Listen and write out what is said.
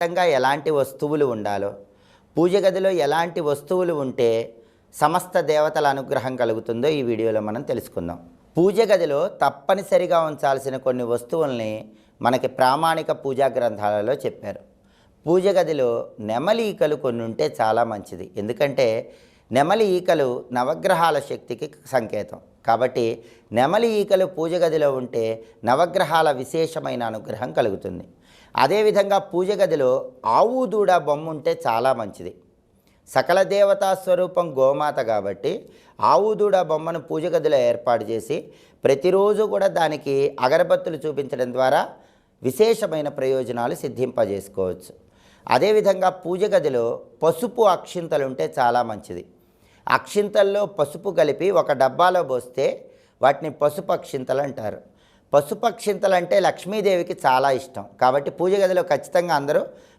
ఖచ్చితంగా ఎలాంటి వస్తువులు ఉండాలో పూజ గదిలో ఎలాంటి వస్తువులు ఉంటే సమస్త దేవతల అనుగ్రహం కలుగుతుందో ఈ వీడియోలో మనం తెలుసుకుందాం. పూజ గదిలో తప్పనిసరిగా ఉంచాల్సిన కొన్ని వస్తువుల్ని మనకి ప్రామాణిక పూజా గ్రంథాలలో చెప్పారు. పూజ గదిలో నెమలి ఈకలు కొన్ని ఉంటే చాలా మంచిది. ఎందుకంటే నెమలి ఈకలు నవగ్రహాల శక్తికి సంకేతం. కాబట్టి నెమలి ఈకలు పూజ గదిలో ఉంటే నవగ్రహాల విశేషమైన అనుగ్రహం కలుగుతుంది. అదేవిధంగా పూజ గదిలో ఆవు దూడ బొమ్మ ఉంటే చాలా మంచిది. సకల దేవతా స్వరూపం గోమాత కాబట్టి ఆవు దూడ బొమ్మను పూజ గదిలో ఏర్పాటు చేసి ప్రతిరోజు కూడా దానికి అగరబత్తులు చూపించడం ద్వారా విశేషమైన ప్రయోజనాలు సిద్ధింపజేసుకోవచ్చు. అదేవిధంగా పూజ గదిలో పసుపు అక్షింతలు ఉంటే చాలా మంచిది. అక్షింతల్లో పసుపు కలిపి ఒక డబ్బాలో పోస్తే వాటిని పసుపు అక్షింతలు అంటారు. పసుపు అక్షింతలు అంటే లక్ష్మీదేవికి చాలా ఇష్టం. కాబట్టి పూజ గదిలో ఖచ్చితంగా అందరూ